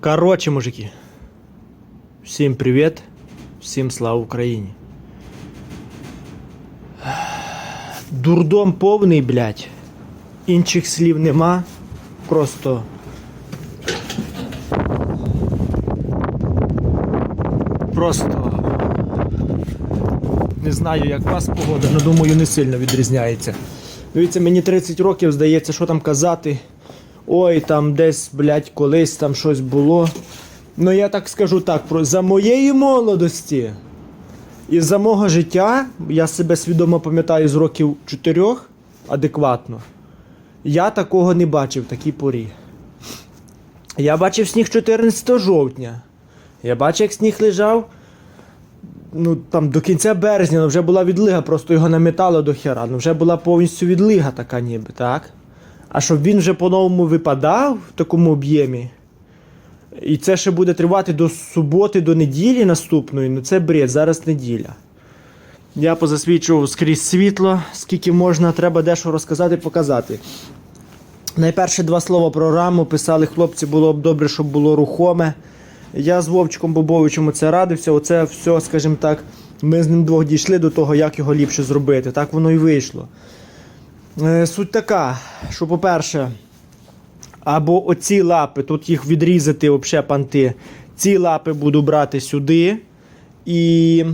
Короче, мужики. Всім привіт. Всім слава Україні. Дурдом повний, блядь. Інших слів нема. Просто. Просто. Не знаю, як вас погода, але думаю, не сильно відрізняється. Дивіться, мені 30 років, здається, що там казати. Ой, там десь, блядь, колись там щось було. Ну я так скажу так, про за моєї молодості і за мого життя, я себе свідомо пам'ятаю з років 4 адекватно. Я такого не бачив в такій порі. Я бачив сніг 14 жовтня. Я бачив, як сніг лежав. Ну там до кінця березня ну, вже була відлига, просто його наметало до хера. Ну вже була повністю відлига така ніби, так? А щоб він вже по-новому випадав в такому об'ємі. І це ще буде тривати до суботи, до неділі наступної. Ну це бред, зараз неділя. Я позасвічував скрізь світло, скільки можна, треба дещо розказати, показати. Найперше два слова про раму писали хлопці, було б добре, щоб було рухоме. Я з Вовчиком Бобовичем оце радився. Оце все, скажімо так, ми з ним двох дійшли до того, як його ліпше зробити. Так воно і вийшло. Е, Суть така, що, по-перше, або оці лапи, тут їх відрізати взагалі панти. Ці лапи буду брати сюди. І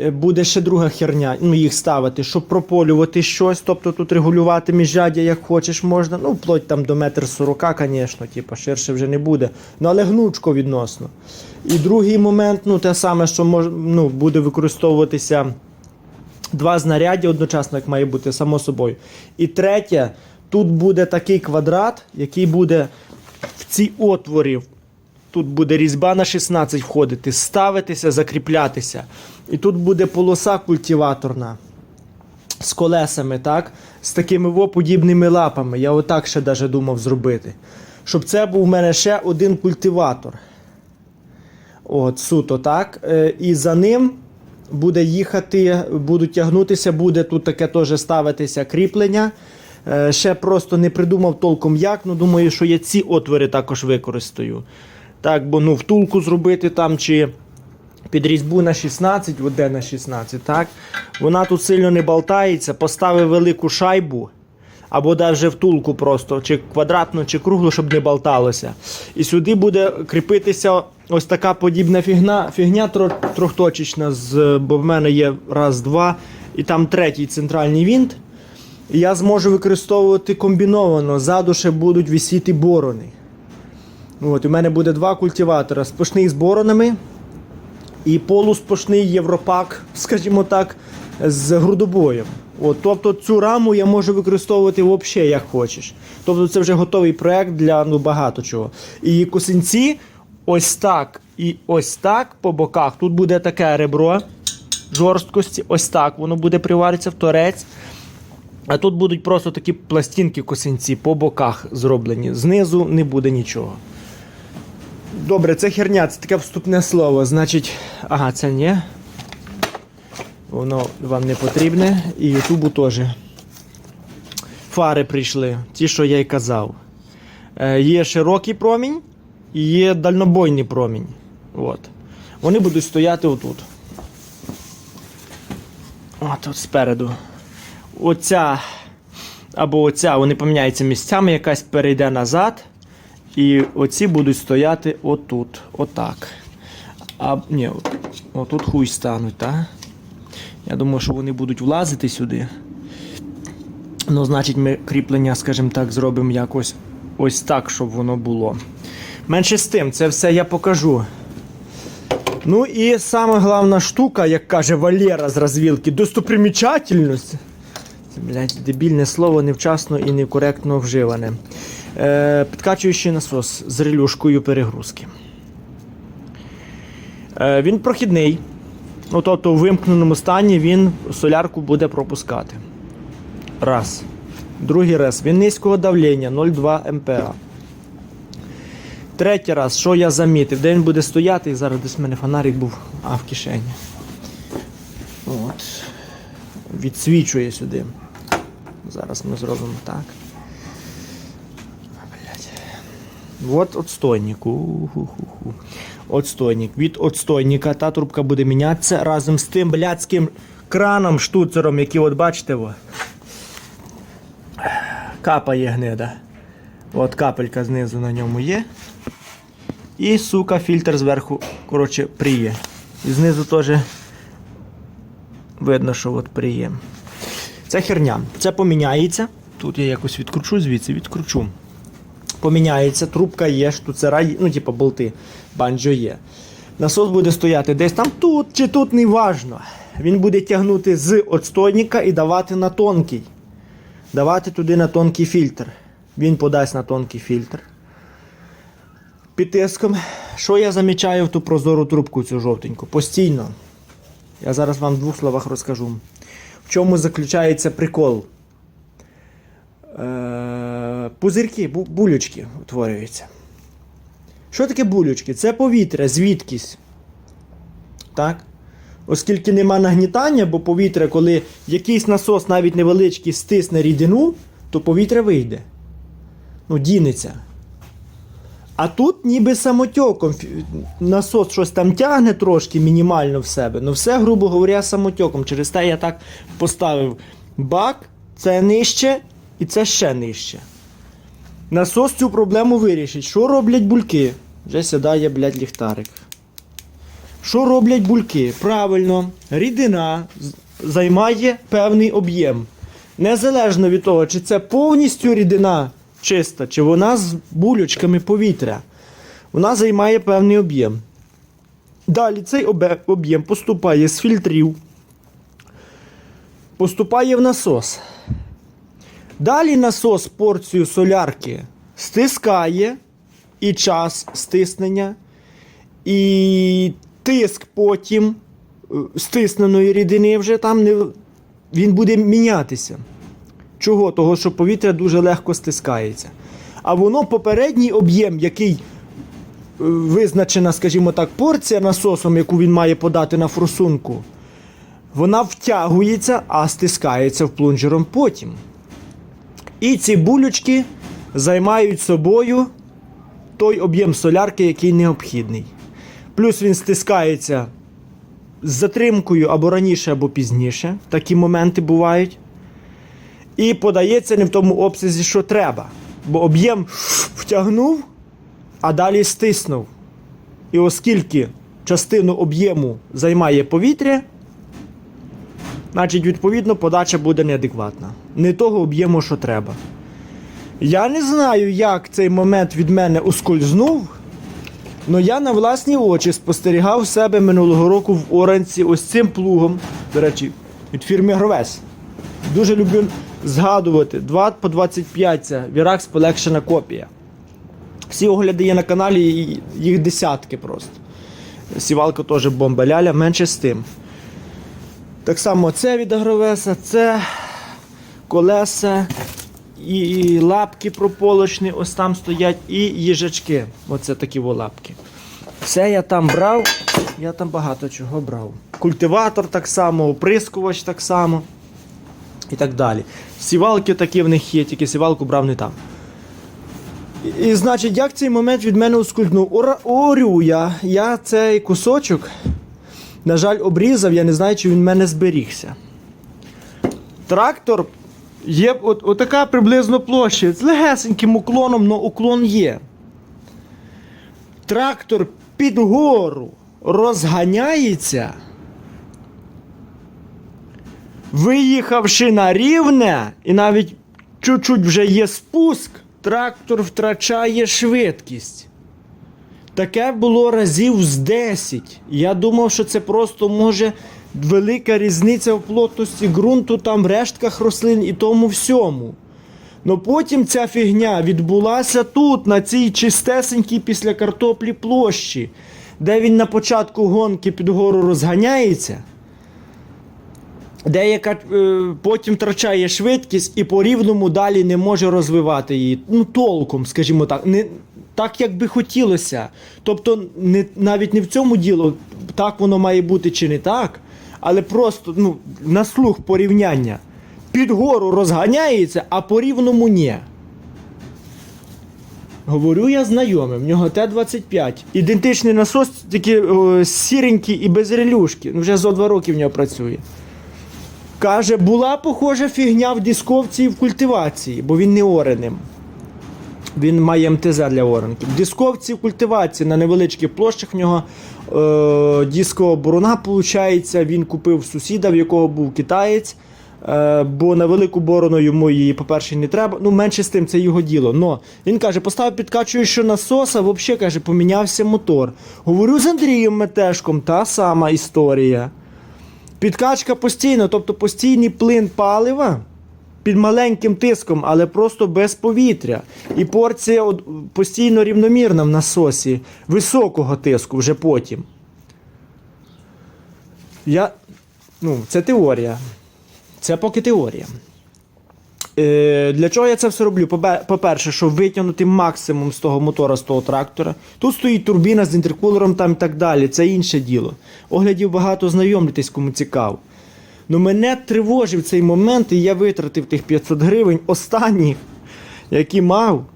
е, буде ще друга херня, ну їх ставити, щоб прополювати щось, тобто тут регулювати міжряддя як хочеш можна. Ну, вплоть там до метр сорока, звісно, типу, ширше вже не буде. Ну, але гнучко відносно. І другий момент, ну, те саме, що мож, ну, буде використовуватися два знаряддя одночасно, як має бути, само собою. І третє, тут буде такий квадрат, який буде в ці отворі. Тут буде різьба на 16 входити, ставитися, закріплятися. І тут буде полоса культиваторна з колесами, так? З такими во подібними лапами. Я отак ще даже думав зробити. Щоб це був в мене ще один культиватор. От, суто, так. Е, І за ним буде їхати, будуть тягнутися, буде тут таке теж ставитися кріплення. Е, Ще просто не придумав толком як, ну думаю, що я ці отвори також використаю. Так, бо ну втулку зробити там чи під різьбу на 16, от де на 16, так? Вона тут сильно не болтається, поставив велику шайбу. Або навіть втулку просто, чи квадратну, чи круглу, щоб не болталося. І сюди буде кріпитися ось така подібна фігня, фігня трьохточечна, бо в мене є раз, два, і там третій центральний вінт. Я зможу використовувати комбіновано. Ззаду ще будуть висіти борони. От, у мене буде два культиватора: спошний з боронами і полуспошний європак, скажімо так, з грудобоєм. От, тобто цю раму я можу використовувати взагалі як хочеш. Тобто це вже готовий проект для ну, багато чого. І косинці ось так і ось так по боках. Тут буде таке ребро жорсткості, ось так воно буде приваритися в торець. А тут будуть просто такі пластинки косинці по боках зроблені. Знизу не буде нічого. Добре, це херня, це таке вступне слово. Значить, ага, це ні. Воно вам не потрібне. І Ютубу теж. Фари прийшли, ті, що я й казав. Е, є широкий промінь і є дальнобойний промінь. От. Вони будуть стояти отут. От, от спереду. Оця або оця, вони поміняються місцями, якась перейде назад. І оці будуть стояти отут. Отак. А, ні, отут хуй стануть, так? Я думаю, що вони будуть влазити сюди. Ну, значить, ми кріплення, скажімо так, зробимо якось ось так, щоб воно було. Менше з тим, це все я покажу. Ну і саме головна штука, як каже Валера з розвілки, достопримічательність. Це, блядь, дебільне слово невчасно і некоректно вживане. Е, підкачуючий насос з релюшкою перегрузки. Е, він прохідний. Ну, тобто, у вимкненому стані він солярку буде пропускати. Раз. Другий раз. Він низького давлення 0,2 МПА. Третій раз, що я замітив, де він буде стояти, і зараз десь в мене фонарик був, а в кишені. От. Відсвічує сюди. Зараз ми зробимо так. От отстойник. Отстойник. Від отстойника та трубка буде мінятися разом з тим блядським краном, штуцером, який от бачите. Во. Капає гнида. От капелька знизу на ньому є. І, сука, фільтр зверху, коротше, пріє. І знизу теж видно, що от пріє. Це херня. Це поміняється. Тут я якось відкручу звідси, відкручу. Поміняється, трубка є, штуцера, ну, типу болти, банджо є. Насос буде стояти десь там тут чи тут, не важно. Він буде тягнути з отстойника і давати на тонкий. Давати туди на тонкий фільтр. Він подасть на тонкий фільтр. Під тиском. Що я замічаю в ту прозору трубку цю жовтеньку? Постійно. Я зараз вам в двох словах розкажу. В чому заключається прикол? Е, пузирки, булючки утворюються. Що таке булючки? Це повітря, звідкись. Так? Оскільки нема нагнітання, бо повітря, коли якийсь насос навіть невеличкий стисне рідину, то повітря вийде. Ну, дінеться. А тут ніби самотьоком насос щось там тягне трошки мінімально в себе. Ну все, грубо говоря, самотьоком. Через те я так поставив бак, це нижче і це ще нижче. Насос цю проблему вирішить. Що роблять бульки? Вже сідає, блядь, ліхтарик. Що роблять бульки? Правильно, рідина займає певний об'єм. Незалежно від того, чи це повністю рідина чиста, чи вона з булючками повітря. Вона займає певний об'єм. Далі цей об'єм поступає з фільтрів, поступає в насос. Далі насос порцію солярки стискає і час стиснення, і тиск потім е, стисненої рідини вже там не, він буде мінятися. Чого? Того, що повітря дуже легко стискається. А воно попередній об'єм, який е, визначена, скажімо так, порція насосом, яку він має подати на форсунку, вона втягується, а стискається в плунжером потім. І ці булючки займають собою той об'єм солярки, який необхідний. Плюс він стискається з затримкою або раніше, або пізніше. Такі моменти бувають. І подається не в тому обсязі, що треба. Бо об'єм втягнув, а далі стиснув. І оскільки частину об'єму займає повітря, значить, відповідно, подача буде неадекватна. Не того об'єму, що треба. Я не знаю, як цей момент від мене ускользнув. але я на власні очі спостерігав себе минулого року в Оранці ось цим плугом. До речі, від фірми Гровес. Дуже люблю згадувати. 2 по 25 це Virax полегшена копія. Всі огляди є на каналі, і їх десятки просто. Сівалка теж бомба ляля, менше з тим. Так само це від Агровеса, це колеса і лапки прополочні, ось там стоять, і їжачки. Оце такі лапки. Все я там брав, я там багато чого брав. Культиватор так само, оприскувач так само. І так далі. Сівалки такі в них є, тільки сівалку брав не там. І, і значить, як цей момент від мене ускользнув? Орю я, я цей кусочок, на жаль, обрізав, я не знаю, чи він в мене зберігся. Трактор є от, отака приблизно площа з легесеньким уклоном, але уклон є. Трактор під гору розганяється. Виїхавши на рівне, і навіть чуть-чуть вже є спуск, трактор втрачає швидкість. Таке було разів з 10. Я думав, що це просто може велика різниця в плотності ґрунту, там в рештках рослин і тому всьому. Но потім ця фігня відбулася тут, на цій чистесенькій після картоплі площі, де він на початку гонки під гору розганяється. Деяка е, потім втрачає швидкість і по рівному далі не може розвивати її. Ну, толком, скажімо так, не так, як би хотілося. Тобто, не, навіть не в цьому діло, так воно має бути чи не так, але просто ну, на слух порівняння. Під гору розганяється, а по рівному ні. Говорю я знайомий, в нього Т-25. Ідентичний насос, тільки о, сіренький і без релюшки. Ну, Вже зо два роки в нього працює. Каже, була похожа фігня в дисковці і в культивації, бо він не ореним. Він має МТЗ для оранки. В дисковці в культивації на невеличких площах в нього е, дискова борона, виходить, він купив сусіда, в якого був китаєць. Е, бо на велику борону йому її, по-перше, не треба. Ну, менше з тим, це його діло. Но він каже, поставив підкачуючого насоса, взагалі каже, помінявся мотор. Говорю з Андрієм Метешком, та сама історія. Підкачка постійно, тобто постійний плин палива під маленьким тиском, але просто без повітря. І порція постійно рівномірна в насосі, високого тиску вже потім. Я, ну, це теорія. Це поки теорія. Е, для чого я це все роблю? По-перше, щоб витягнути максимум з того мотора, з того трактора. Тут стоїть турбіна з інтеркулером там і так далі. Це інше діло. Оглядів багато знайомитись, кому цікаво. Ну мене тривожив цей момент, і я витратив тих 500 гривень останніх, які мав,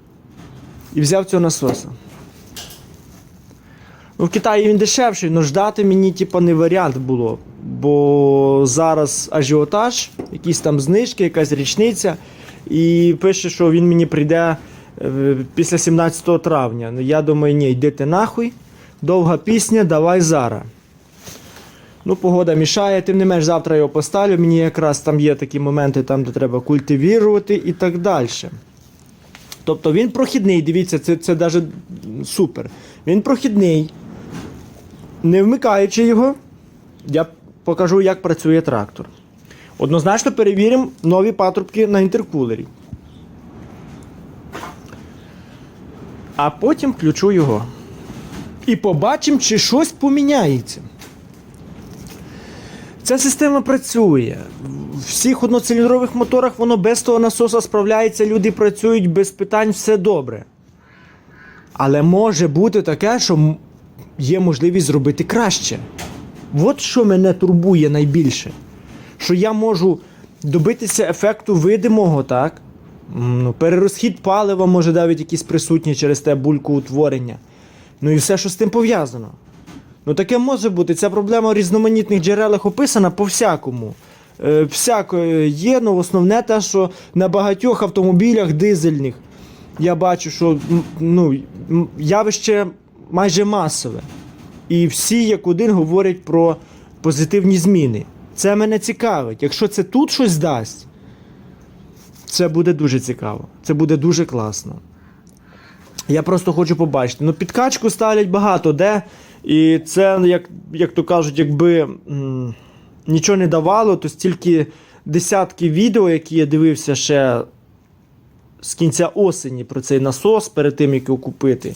і взяв цього насоса. Ну, в Китаї він дешевший, але ждати мені типа, не варіант було. Бо зараз ажіотаж, якісь там знижки, якась річниця. І пише, що він мені прийде е, після 17 травня. Ну я думаю, ні, йдите нахуй. Довга пісня, давай зараз. Ну, погода мішає, тим не менш, завтра його поставлю. Мені якраз там є такі моменти, там, де треба культивірувати і так далі. Тобто він прохідний, дивіться, це, це навіть супер. Він прохідний. Не вмикаючи його, я покажу, як працює трактор. Однозначно перевіримо нові патрубки на інтеркулері. А потім включу його. І побачимо, чи щось поміняється. Ця система працює. В всіх одноциліндрових моторах воно без того насоса справляється, люди працюють без питань, все добре. Але може бути таке, що є можливість зробити краще. От що мене турбує найбільше. Що я можу добитися ефекту видимого, так? Ну, перерозхід палива може навіть якийсь присутній через те бульку-утворення. Ну і все, що з тим пов'язано. Ну таке може бути. Ця проблема в різноманітних джерелах описана по всякому. Е, всяко є, але основне те, що на багатьох автомобілях дизельних я бачу, що ну, явище майже масове. І всі як один говорять про позитивні зміни. Це мене цікавить. Якщо це тут щось дасть, це буде дуже цікаво. Це буде дуже класно. Я просто хочу побачити. Ну, підкачку ставлять багато де. І це, як, як то кажуть, якби м, нічого не давало, то стільки десятки відео, які я дивився ще з кінця осені про цей насос перед тим, як його купити.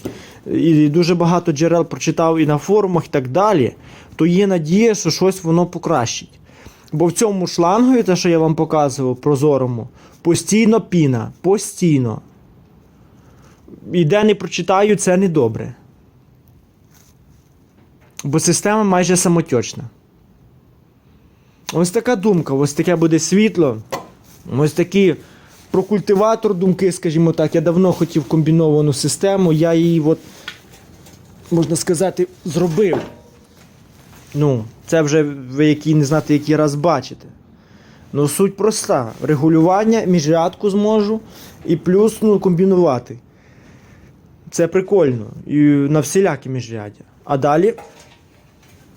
І дуже багато джерел прочитав і на форумах, і так далі. То є надія, що щось воно покращить. Бо в цьому шлангові, те, що я вам показував, прозорому, постійно піна. Постійно. І де не прочитаю, це не добре. Бо система майже самотечна. Ось така думка, ось таке буде світло. Ось такі про культиватор думки, скажімо так. Я давно хотів комбіновану систему, я її, от, можна сказати, зробив. Ну, це вже ви який не знаєте, який раз бачите. Ну, суть проста. Регулювання, міжрядку зможу і плюс ну, комбінувати. Це прикольно. І на всілякі міжряддя. А далі.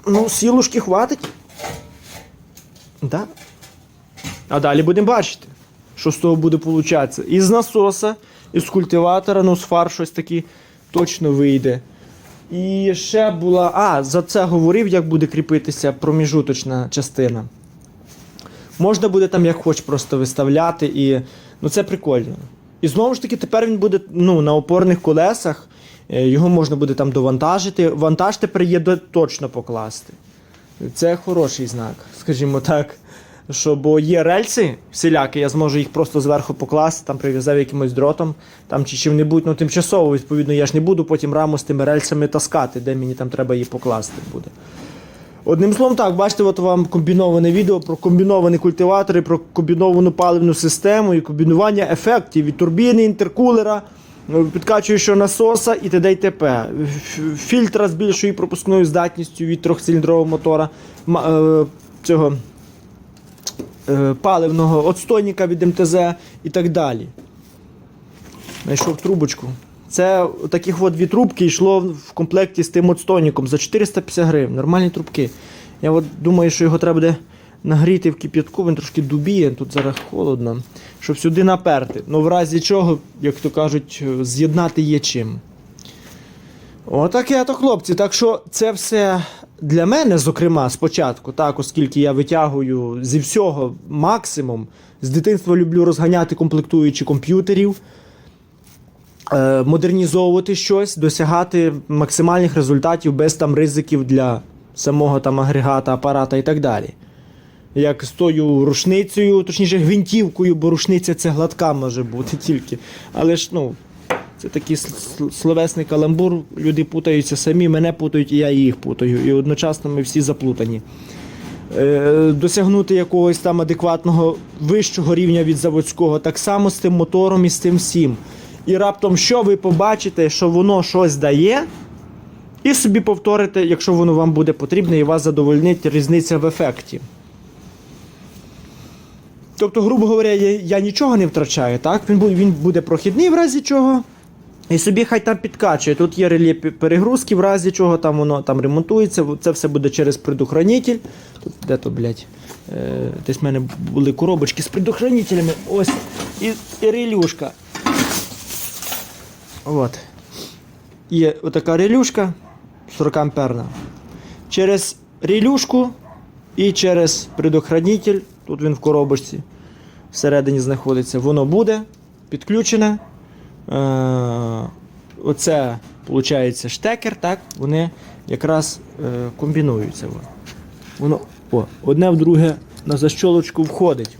Ну, сілушки хватить. Да. А далі будемо бачити, що з того буде получатися. Із насоса, із культиватора, ну з фар щось таке точно вийде. І ще була. А, за це говорив, як буде кріпитися проміжуточна частина. Можна буде там як хоч просто виставляти, і ну це прикольно. І знову ж таки, тепер він буде ну, на опорних колесах, е, його можна буде там довантажити. Вантаж тепер є точно покласти. Це хороший знак, скажімо так. Що, бо є рельси всілякі, я зможу їх просто зверху покласти, там прив'язав якимось дротом, там чи чим-небудь, ну тимчасово, відповідно, я ж не буду потім раму з тими рельсами таскати, де мені там треба її покласти буде. Одним словом, так, бачите, от вам комбіноване відео про комбіновані культиватори, про комбіновану паливну систему і комбінування ефектів від турбіни, інтеркулера, Ну, Підкачуєш що насоса і т.д. і т.п. Фільтра з більшою пропускною здатністю від трьохциліндрового мотора. е, Цього паливного отстойника від МТЗ і так далі. Знайшов трубочку. Це таких от дві трубки йшло в комплекті з тим отстойником за 450 гривень. Нормальні трубки. Я от думаю, що його треба буде нагріти в кип'ятку, він трошки дубіє, тут зараз холодно, щоб сюди наперти. Ну, в разі чого, як то кажуть, з'єднати є чим. Отаке то, хлопці. Так що це все для мене, зокрема, спочатку, так, оскільки я витягую зі всього максимум. З дитинства люблю розганяти комплектуючі комп'ютерів, е, модернізовувати щось, досягати максимальних результатів без там ризиків для самого там агрегата, апарата і так далі. Як з тою рушницею, точніше гвинтівкою, бо рушниця це гладка може бути тільки. Але ж, ну, це такий словесний каламбур, люди путаються самі, мене путають, і я їх путаю. І одночасно ми всі заплутані. Е, досягнути якогось там адекватного вищого рівня від заводського, так само з тим мотором і з тим всім. І раптом, що ви побачите, що воно щось дає, і собі повторите, якщо воно вам буде потрібне, і вас задовольнить різниця в ефекті. Тобто, грубо говоря, я, я нічого не втрачаю, так? Він він буде прохідний в разі чого. І собі хай там підкачує. Тут є реле пе- перегрузки, в разі чого там воно там ремонтується. Це все буде через предохранитель. Тут де то, блядь, е, десь в мене були коробочки з предохранителями. Ось. І, і релюшка. От. Є отака релюшка 40 амперна. Через релюшку і через предохранитель, тут він в коробочці всередині знаходиться, воно буде підключене. Е, оце, виходить, штекер, так? Вони якраз е, комбінуються. Воно. О, одне в друге на защолочку входить.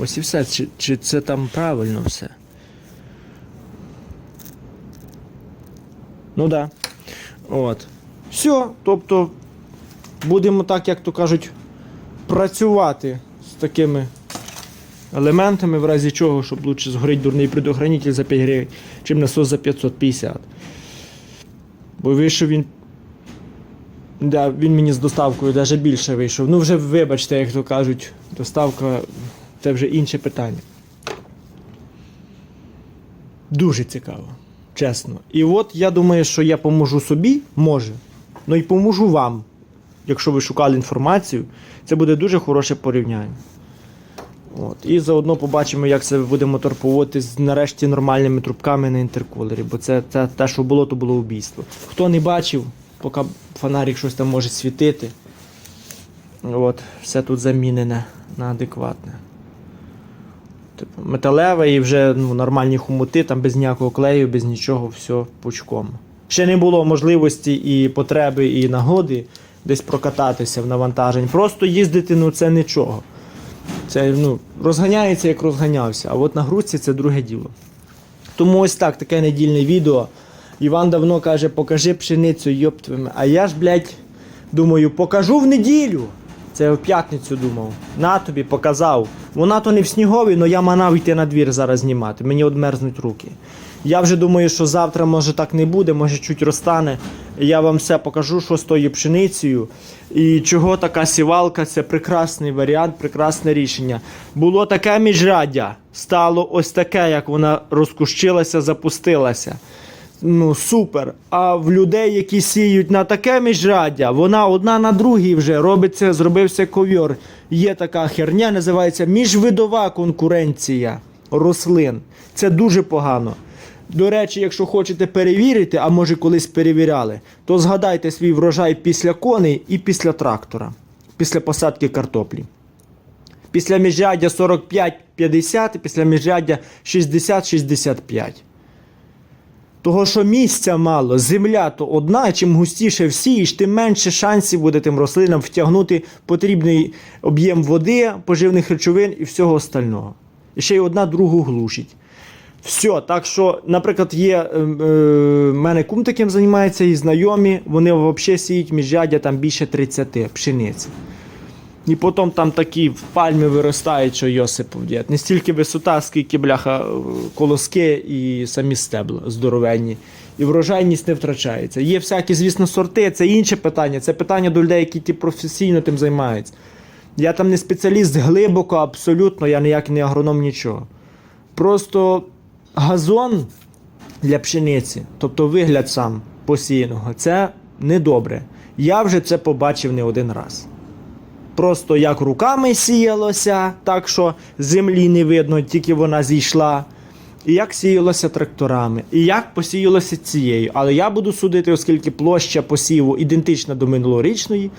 Ось і все. Чи, чи це там правильно все? Ну. Да. От. Все, тобто будемо так, як то кажуть, працювати з такими елементами, в разі чого, щоб лучше згорить дурний предохранитель за 5 гривень, чим насос за 550. Бо вийшов він. Да, він мені з доставкою навіть більше вийшов. Ну, вже вибачте, як то кажуть, доставка це вже інше питання. Дуже цікаво, чесно. І от я думаю, що я поможу собі, може, ну і поможу вам. Якщо ви шукали інформацію, це буде дуже хороше порівняння. От. І заодно побачимо, як це буде мотор з нарешті нормальними трубками на інтеркулері, бо це, це те, що було, то було убійство. Хто не бачив, поки фонарик щось там може світити. От, все тут замінене на адекватне. Типу, металеве і вже ну, нормальні хомути, там без ніякого клею, без нічого, все пучком. Ще не було можливості і потреби, і нагоди десь прокататися в навантажень. Просто їздити, ну це нічого. Це ну, розганяється, як розганявся, а от на грузці це друге діло. Тому ось так, таке недільне відео. Іван давно каже, покажи пшеницю, йоптвими. А я ж, блядь, думаю, покажу в неділю. Це в п'ятницю думав. На тобі показав. Вона то не в сніговій, але я манав йти на двір зараз знімати. Мені одмерзнуть руки. Я вже думаю, що завтра може так не буде, може чуть розтане. Я вам все покажу, що з тою пшеницею. І чого така сівалка це прекрасний варіант, прекрасне рішення. Було таке міжряддя, стало ось таке, як вона розкущилася, запустилася. Ну, супер. А в людей, які сіють на таке міжряддя, вона одна на другій вже робиться, зробився ковьор. Є така херня, називається міжвидова конкуренція рослин. Це дуже погано. До речі, якщо хочете перевірити, а може колись перевіряли, то згадайте свій врожай після коней і після трактора, після посадки картоплі. Після міжряддя 45-50 і після міжряддя 60-65. Того, що місця мало, земля то одна, чим густіше всієш, тим менше шансів буде тим рослинам втягнути потрібний об'єм води, поживних речовин і всього остального. І ще й одна другу глушить. Все, так що, наприклад, є е, е, в мене кум таким займається і знайомі, вони взагалі сіють міжряддя там більше 30 пшениці. І потім там такі в пальми виростають, що Йосипов дід. Не стільки висота, скільки бляха е, колоски і самі стебла здоровенні. І врожайність не втрачається. Є всякі, звісно, сорти, це інше питання. Це питання до людей, які ті професійно тим займаються. Я там не спеціаліст глибоко, абсолютно, я ніяк не агроном, нічого. Просто газон для пшениці, тобто вигляд сам посіяного, це недобре. Я вже це побачив не один раз. Просто як руками сіялося, так що землі не видно, тільки вона зійшла. І як сіялося тракторами, і як посіялося цією. Але я буду судити, оскільки площа посіву ідентична до минулорічної.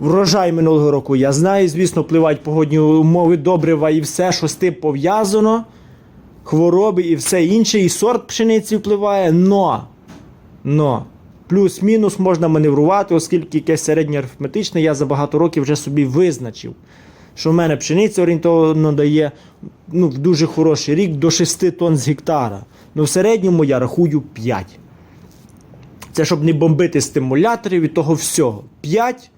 Врожай минулого року я знаю, звісно, впливають погодні умови, добрива і все, що з тим пов'язано, хвороби і все інше, і сорт пшениці впливає, но, но плюс-мінус можна маневрувати, оскільки якесь середнє арифметичне, я за багато років вже собі визначив, що в мене пшениця орієнтовно дає ну, в дуже хороший рік до 6 тонн з гектара. Ну в середньому я рахую 5. Це щоб не бомбити стимуляторів і того всього. 5.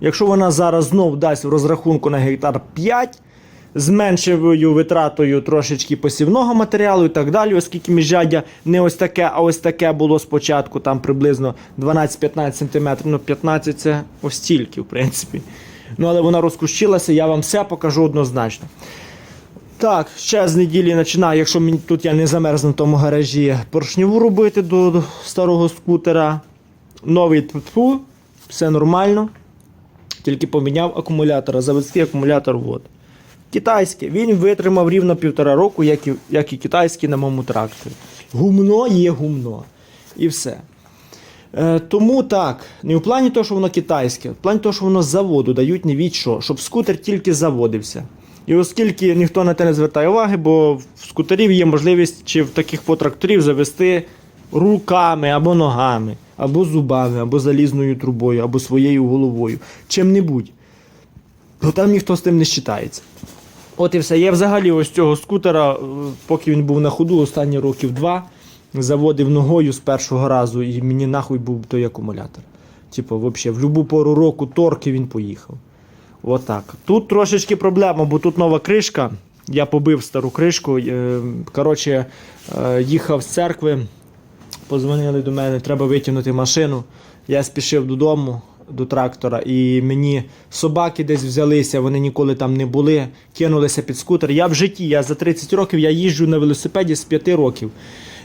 Якщо вона зараз знов дасть в розрахунку на гектар 5, з меншою витратою трошечки посівного матеріалу і так далі, оскільки міжжаддя не ось таке, а ось таке було спочатку, там приблизно 12-15 см. Ну, 15 це ось стільки, в принципі. Ну, але вона розкущилася, я вам все покажу однозначно. Так, ще з неділі починаю, якщо мені тут я не замерзну в тому гаражі, поршневу робити до, старого скутера. Новий тфу, все нормально. Тільки поміняв акумулятор, а заводський акумулятор от. Китайський. Він витримав рівно півтора року, як і, як і китайський на моєму тракторі. Гумно є гумно. І все. Е, тому так, не в плані того, що воно китайське, в плані того, що воно заводу дають не від що, щоб скутер тільки заводився. І оскільки ніхто на те не звертає уваги, бо в скутерів є можливість чи в таких потракторів завести руками або ногами, або зубами, або залізною трубою, або своєю головою, чим-небудь. То там ніхто з тим не считається. От і все. Я взагалі ось цього скутера, е, поки він був на ходу, останні років два, заводив ногою з першого разу, і мені нахуй був той акумулятор. Типу, взагалі, в будь-яку пору року торки він поїхав. Отак. Тут трошечки проблема, бо тут нова кришка. Я побив стару кришку. е, Коротше, е, їхав з церкви, позвонили до мене, треба витягнути машину. Я спішив додому до трактора, і мені собаки десь взялися, вони ніколи там не були, кинулися під скутер. Я в житті, я за 30 років я їжджу на велосипеді з 5 років.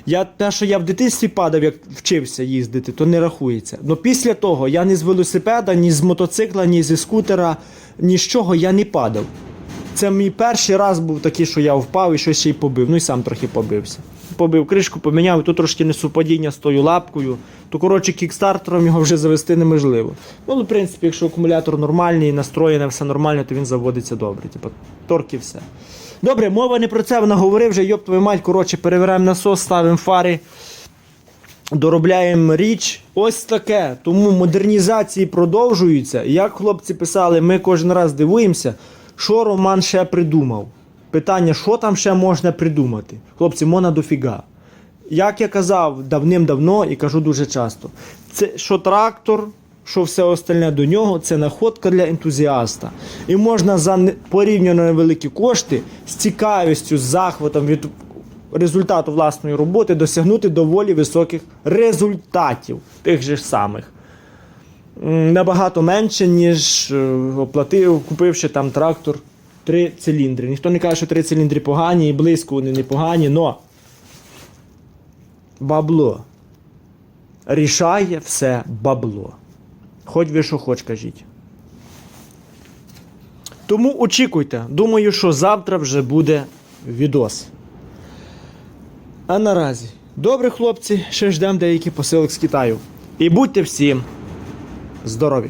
Я те, що я в дитинстві падав, як вчився їздити, то не рахується. Ну після того я ні з велосипеда, ні з мотоцикла, ні зі скутера, ні з чого я не падав. Це мій перший раз був такий, що я впав і щось ще й побив. Ну і сам трохи побився. Побив кришку, поміняв, тут трошки несупадіння з тою лапкою. То, коротше, кікстартером його вже завести неможливо. Ну, в принципі, якщо акумулятор нормальний, настроєне, все нормально, то він заводиться добре. Типу, торк і все. Добре, мова не про це, вона говорив вже, йоп твою мать, коротше, перевираємо насос, ставимо фари, доробляємо річ. Ось таке. Тому модернізації продовжуються. Як хлопці писали, ми кожен раз дивуємося, що Роман ще придумав. Питання, що там ще можна придумати? Хлопці, мона дофіга. Як я казав давним-давно і кажу дуже часто, це що трактор, що все остальне до нього, це находка для ентузіаста. І можна за порівняно невеликі кошти з цікавістю, з захватом від результату власної роботи досягнути доволі високих результатів тих же самих. Набагато менше, ніж е, оплатив, купивши там трактор три циліндри. Ніхто не каже, що три циліндри погані і близько вони не погані, но бабло. Рішає все бабло. Хоч ви що хоч кажіть. Тому очікуйте. Думаю, що завтра вже буде відос. А наразі, добре, хлопці, ще ждемо деякі посилок з Китаю. І будьте всім здорові!